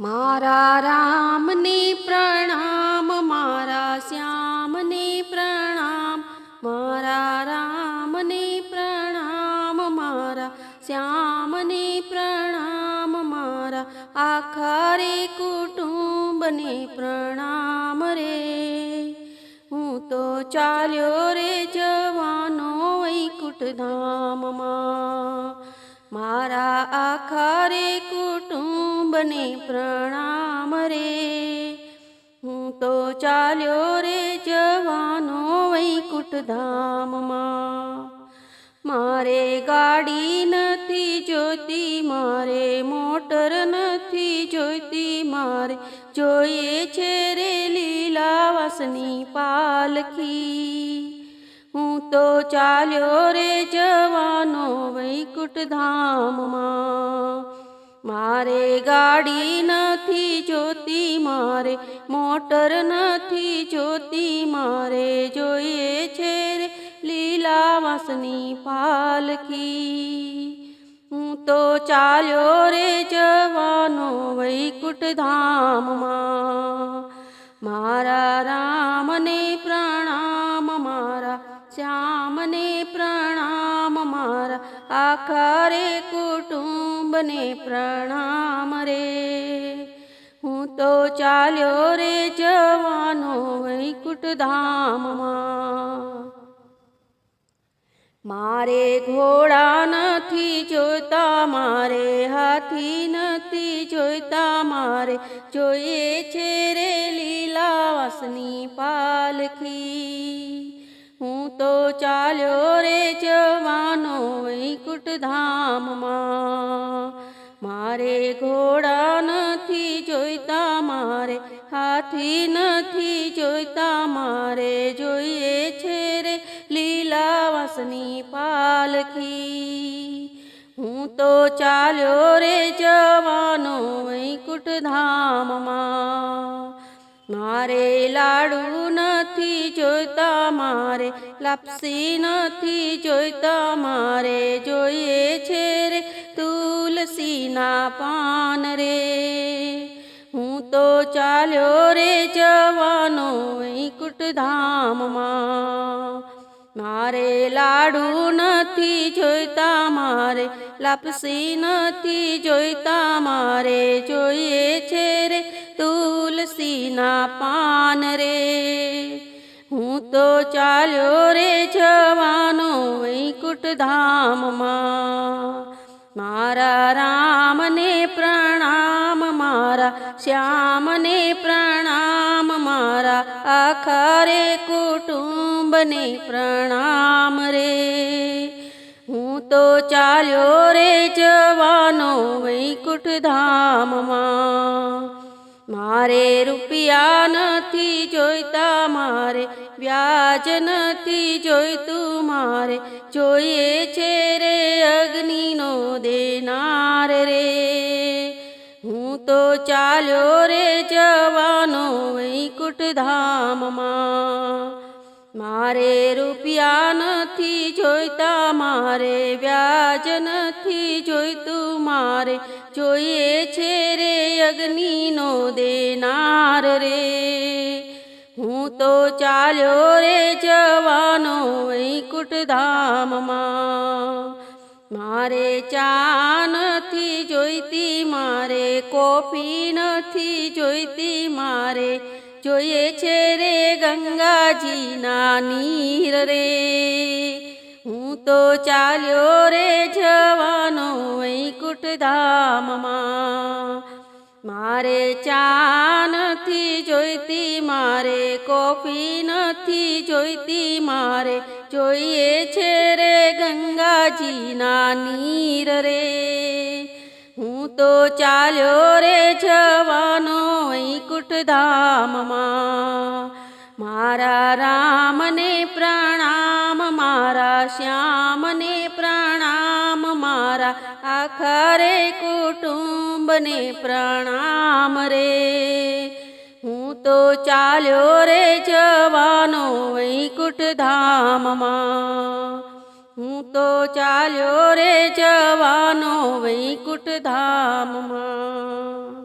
મારા રામને પ્રણામ, મારા શ્યામને પ્રણામ, મારા રામને પ્રણામ, મારા શ્યામને પ્રણામ, મારા આખારે કુટુંબને પ્રણામ રે. હું તો ચાલ્યો રે જવાનો ધામમાં મારા આખા રે કુટુંબને પ્રણામ રે. હું તો ચાલ્યો રે જવાનો વૈકુટ ધામમાં મારે ગાડી નથી જોતી મારે મોટર નથી જોઈતી, મારે જોઈએ છે રે લીલાવાસની પાલખી. હું તો ચાલ્યો રે જવાનો વૈકુટ ધામમાં મારે ગાડી નથી જોતી, મારે મોટર નથી જોતી, મારે જોઈએ છે રે લીલાવાસની પાલખી. હું તો ચાલ્યો રે જવાનો વૈકુટ ધામમાં. મારા રામને પ્રણામ, મારા શ્યામને પ્રણામ મારા આખરે કુટુંબને પ્રણામ રે. હું તો ચાલ્યો રે જવાનો વૈકુટધામમાં મારે ઘોડા નથી જોતા, મારે હાથી નથી જોઈતા મારે જોઈએ છે રે લીલાવાસની પાલખી. હું તો ચાલ્યો રે જવાનો વૈકુટ ધામમાં મારે ઘોડા નથી જોઈતા, મારે હાથી નથી જોઈતા, મારે જોઈએ છે રે લીલાવાસની પાલખી. હું તો ચાલ્યો રે જવાનો વૈકુટ ધામમાં મારે લાડુ નથી જોઈતા, મારે લાપસી નથી જોઈતા, મારે જોઈએ છે રે તુલસીના પાન રે. હું તો ચાલ્યો રે જવાનો વૈકુટ ધામમાં મારે લાડુ નથી જોઈતા, મારે લાપસી નથી જોઈતા, મારે જોઈએ છે રે તુલસીના પાન રે. હું તો ચાલ્યો રે જવાનો વૈકુટ ધામમાં મારા રામને પ્રણામ, મારા શ્યામને પ્રણામ. મારા આખા કુટુંબને પ્રણામ રે. હું તો ચાલ્યો રે જવાનો વૈકુટ ધામમાં મારે રૂપિયા નથી જોઈતા, મારે વ્યાજ નથી જોઈતું, મારે જોઈએ છે રે અગ્નિનો દેનાર રે. તો ચાલ્યો રે જવાનો વૈકુટ ધામમાં મારે રૂપિયા નથી જોઈતા, મારે વ્યાજ નથી જોઈતું, મારે જોઈએ છે રે અગ્નિનો દેનાર રે. હું તો ચાલ્યો રે જવાનો વૈકુટ ધામમાં મારે ચા નથી જોઈતી, મારે કોફી નથી જોઈતી, મારે જોઈએ છે રે ગંગાજીના નીર રે. હું તો ચાલ્યો રે જવાનો વૈકુટ ધામમાં મારે ચા નથી જોઈતી, મારે કોફી નથી જોઈતી, મારે જોઈએ છે રે ગંગાજીના નીર રે. હું તો ચાલ્યો રે જવાનો વૈકુટ ધામમાં. મારા રામને પ્રણામ, મારા શ્યામને આખા રે કુટુંબને પ્રણામ રે. હું તો ચાલ્યો રે જવાનો વૈકુટ ધામમાં. હું તો ચાલ્યો રે જવાનો વૈકુટ ધામમાં.